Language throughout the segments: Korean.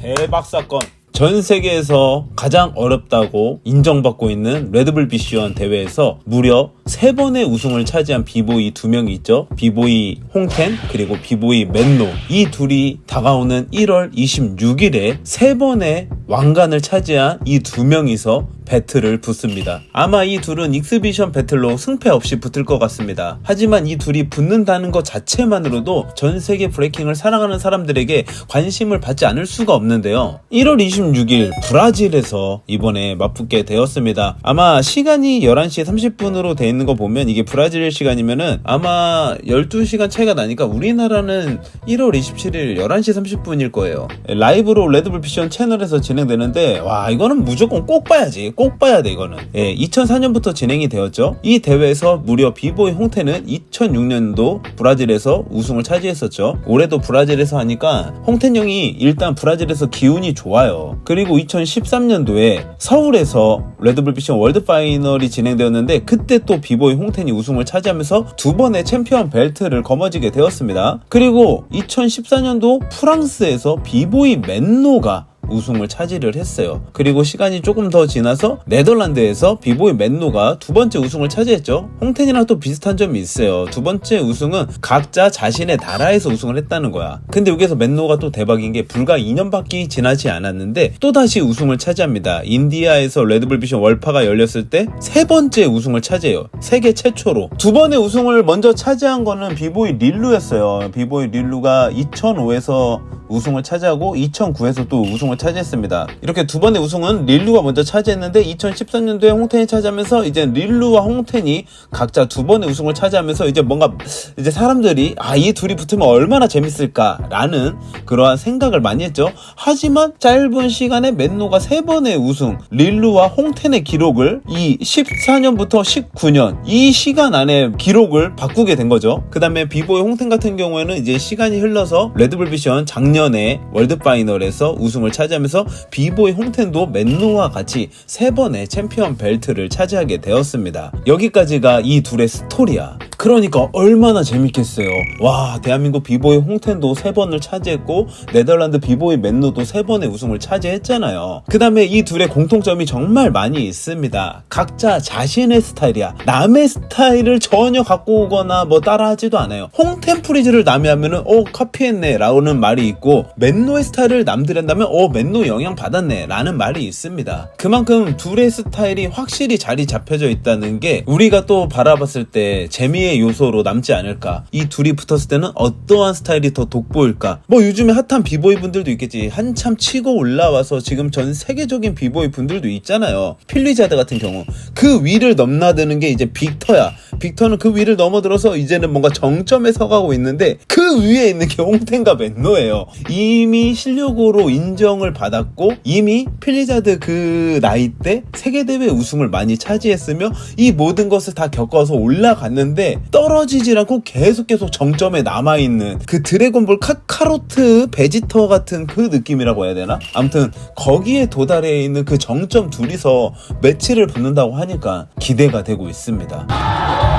대박 사건. 전 세계에서 가장 어렵다고 인정받고 있는 레드불 비시원 대회에서 무려 세 번의 우승을 차지한 비보이 두 명이 있죠. 비보이 홍텐 그리고 비보이 맨노 이 둘이 다가오는 1월 26일에 세 번의 왕관을 차지한 이 두 명이서 배틀을 붙습니다. 아마 이 둘은 익스비션 배틀로 승패 없이 붙을 것 같습니다. 하지만 이 둘이 붙는다는 것 자체만으로도 전 세계 브레이킹을 사랑하는 사람들에게 관심을 받지 않을 수가 없는데요. 1월 26일 브라질에서 이번에 맞붙게 되었습니다. 아마 시간이 11시 30분으로 돼 있는 거 보면 이게 브라질 시간이면은 아마 12시간 차이가 나니까 우리나라는 1월 27일 11시 30분일 거예요. 라이브로 레드불 피션 채널에서 진행되는데 와 이거는 무조건 꼭 봐야지. 꼭 봐야 돼 이거는. 예, 2004년부터 진행이 되었죠. 이 대회에서 무려 비보이 홍태는 2006년도 브라질에서 우승을 차지했었죠. 올해도 브라질에서 하니까 홍텐 형이 일단 브라질에서 기운이 좋아요. 그리고 2013년도에 서울에서 레드불 피션 월드 파이널이 진행되었는데 그때 또 비보이 홍텐이 우승을 차지하면서 두 번의 챔피언 벨트를 거머쥐게 되었습니다. 그리고 2014년도 프랑스에서 비보이 맨노가 우승을 차지를 했어요. 그리고 시간이 조금 더 지나서 네덜란드에서 비보이 맨노가 두 번째 우승을 차지했죠. 홍텐이랑 또 비슷한 점이 있어요. 두 번째 우승은 각자 자신의 나라에서 우승을 했다는 거야. 근데 여기서 맨노가 또 대박인 게 불과 2년밖에 지나지 않았는데 또다시 우승을 차지합니다. 인디아에서 레드불 비션 월파가 열렸을 때 세 번째 우승을 차지해요. 세계 최초로. 두 번의 우승을 먼저 차지한 거는 비보이 릴루였어요. 비보이 릴루가 2005에서 우승을 차지하고 2009에서 또 우승을 차지했습니다. 이렇게 두 번의 우승은 릴루가 먼저 차지했는데 2013년도에 홍텐이 차지하면서 이제 릴루와 홍텐이 각자 두 번의 우승을 차지하면서 이제 뭔가 이제 사람들이 아 이 둘이 붙으면 얼마나 재밌을까라는 그러한 생각을 많이 했죠. 하지만 짧은 시간에 맨노가 세 번의 우승, 릴루와 홍텐의 기록을 이 14년부터 19년 이 시간 안에 기록을 바꾸게 된 거죠. 그 다음에 비보이 홍텐 같은 경우에는 이제 시간이 흘러서 레드불 비션 작년 에 월드 파이널에서 우승을 차지하면서 비보이 홍텐도 맨노와 같이 세 번의 챔피언 벨트를 차지하게 되었습니다. 여기까지가 이 둘의 스토리야. 그러니까 얼마나 재밌겠어요. 와, 대한민국 비보이 홍텐도 세 번을 차지했고 네덜란드 비보이 맨노도 세 번의 우승을 차지했잖아요. 그 다음에 이 둘의 공통점이 정말 많이 있습니다. 각자 자신의 스타일이야. 남의 스타일을 전혀 갖고 오거나 뭐 따라하지도 않아요. 홍텐 프리즈를 남이 하면은 어 카피했네 라는 말이 있고 맨노의 스타일을 남들이 한다면 어 맨노 영향 받았네 라는 말이 있습니다. 그만큼 둘의 스타일이 확실히 자리 잡혀져 있다는 게 우리가 또 바라봤을 때 재미 의 요소로 남지 않을까. 이 둘이 붙었을 때는 어떠한 스타일이 더 돋보일까. 뭐 요즘에 핫한 비보이 분들도 있겠지. 한참 치고 올라와서 지금 전 세계적인 비보이 분들도 있잖아요. 필리자드 같은 경우. 그 위를 넘나드는 게 이제 빅터야. 빅터는 그 위를 넘어들어서 이제는 뭔가 정점에 서가고 있는데 그 위에 있는 게 홍텐과 맨노예요. 이미 실력으로 인정을 받았고 이미 필리자드 그 나이 때 세계대회 우승을 많이 차지했으며 이 모든 것을 다 겪어서 올라갔는데 떨어지질 않고 계속 계속 정점에 남아있는 그 드래곤볼 카카로트 베지터 같은 그 느낌이라고 해야 되나? 아무튼 거기에 도달해 있는 그 정점 둘이서 매치를 붙는다고 하니까 기대가 되고 있습니다.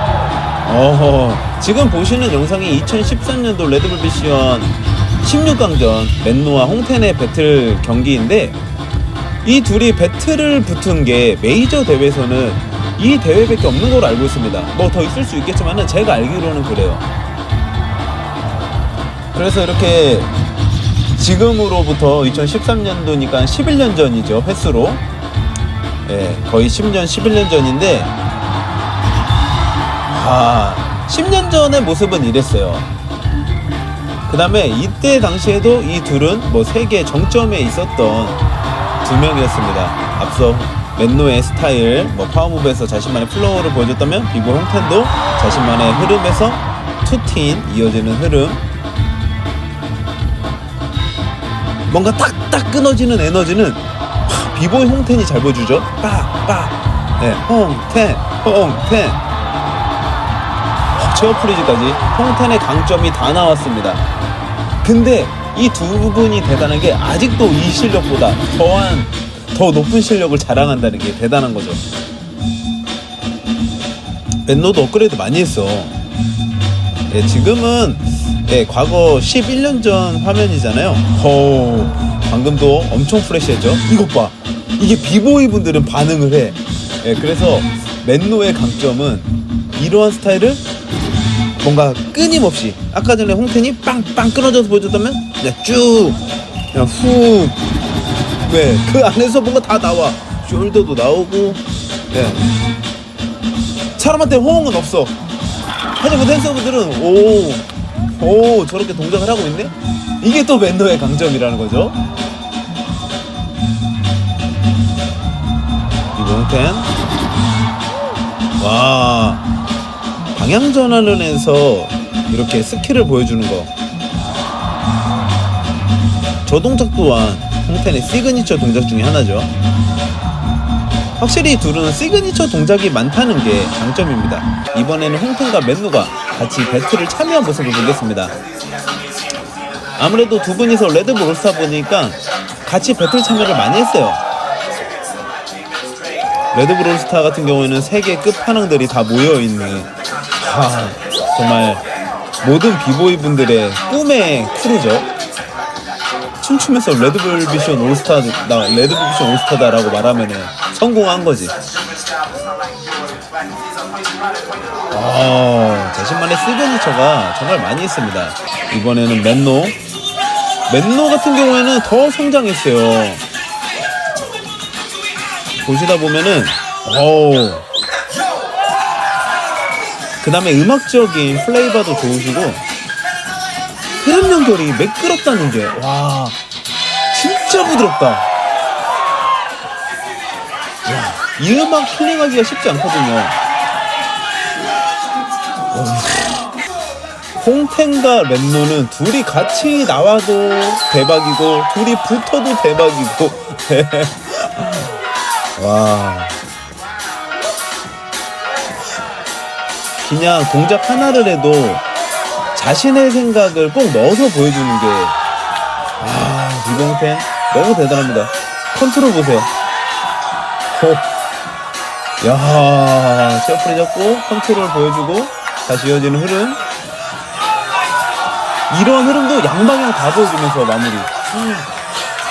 어허, 지금 보시는 영상이 2013년도 레드불 비시언 16강전 맨노와 홍텐의 배틀 경기인데 이 둘이 배틀을 붙은 게 메이저 대회에서는 이 대회밖에 없는 걸로 알고 있습니다. 뭐 더 있을 수 있겠지만은 제가 알기로는 그래요. 그래서 이렇게 지금으로부터 2013년도니까 11년 전이죠 횟수로 예, 거의 10년 11년 전인데 아 10년 전의 모습은 이랬어요 그 다음에 이때 당시에도 이 둘은 뭐 세계 정점에 있었던 두 명이었습니다 앞서 맨노의 스타일 뭐 파워무브에서 자신만의 플로어를 보여줬다면 비보 홍텐도 자신만의 흐름에서 투틴 이어지는 흐름 뭔가 딱딱 끊어지는 에너지는 하, 비보이 홍텐이 잘 보여주죠. 빡 빡. 네, 홍텐, 홍텐. 어, 체어 프리즈까지 홍텐의 강점이 다 나왔습니다. 근데 이 두 분이 대단한 게 아직도 이 실력보다 더한 더 높은 실력을 자랑한다는 게 대단한 거죠. 벤노도 업그레이드 많이 했어. 예, 지금은 예, 과거 11년 전 화면이잖아요. 호, 방금도 엄청 프레시했죠? 이것 봐. 이게 비보이 분들은 반응을 해. 예, 그래서 맨노의 강점은 이러한 스타일을 뭔가 끊임없이. 아까 전에 홍텐이 빵빵 끊어져서 보여줬다면? 그냥 쭉. 그냥 훅 네, 그 안에서 뭔가 다 나와. 숄더도 나오고. 예. 사람한테 호응은 없어. 하지만 댄서분들은 오, 오 저렇게 동작을 하고 있네? 이게 또 맨노의 강점이라는 거죠. 이거 홍텐 와 방향 전환을 해서 이렇게 스킬을 보여주는 거. 저 동작 또한 홍텐의 시그니처 동작 중에 하나죠. 확실히 둘은 시그니처 동작이 많다는 게 장점입니다. 이번에는 홍텐과 맨누가 같이 배틀을 참여한 모습을 보겠습니다. 아무래도 두 분이서 레드불 올스타 보니까 같이 배틀 참여를 많이 했어요. 레드불 올스타 같은 경우에는 세계 끝판왕들이 다 모여있는 아, 정말 모든 비보이 분들의 꿈의 크루죠. 춤추면서 레드불 비션 올스타, 나 레드불 비션 올스타다라고 말하면은 성공한 거지. 아, 자신만의 시그니처가 정말 많이 있습니다. 이번에는 맨노. 맨노 같은 경우에는 더 성장했어요. 보시다 보면은, 어우, 그 다음에 음악적인 플레이바도 좋으시고 흐름 연결이 매끄럽다는 게 와 진짜 부드럽다. 와, 이 음악 힐링하기가 쉽지 않거든요. 와. 홍텐과 랩노는 둘이 같이 나와도 대박이고 둘이 붙어도 대박이고. 와 그냥 동작 하나를 해도 자신의 생각을 꼭 넣어서 보여주는 게, 아, 리봉텐 너무 대단합니다. 컨트롤 보세요. 호. 야, 셔플이 잡고 컨트롤 보여주고 다시 이어지는 흐름. 이런 흐름도 양방향 다 보여주면서 마무리.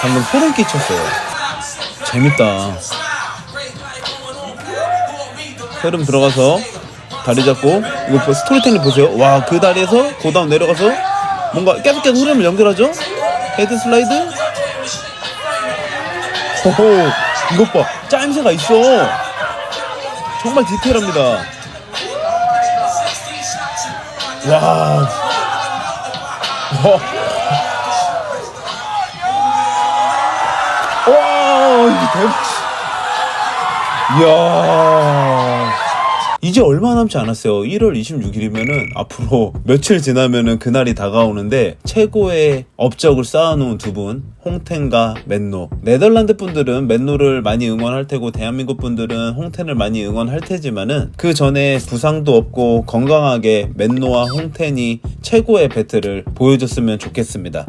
방금 소름 끼쳤어요. 재밌다. 흐름 들어가서 다리 잡고 이거 보- 스토리텔링 보세요. 와 그 다리에서 고다운 내려가서 뭔가 계속 흐름을 연결하죠. 헤드 슬라이드. 호호 이것 봐 짜임새가 있어. 정말 디테일합니다. 와. 와. 와 이게 대박. 이야. 이제 얼마 남지 않았어요. 1월 26일이면은 앞으로 며칠 지나면은 그날이 다가오는데 최고의 업적을 쌓아놓은 두 분, 홍텐과 맨노. 네덜란드 분들은 맨노를 많이 응원할 테고 대한민국 분들은 홍텐을 많이 응원할 테지만은 그 전에 부상도 없고 건강하게 맨노와 홍텐이 최고의 배틀을 보여줬으면 좋겠습니다.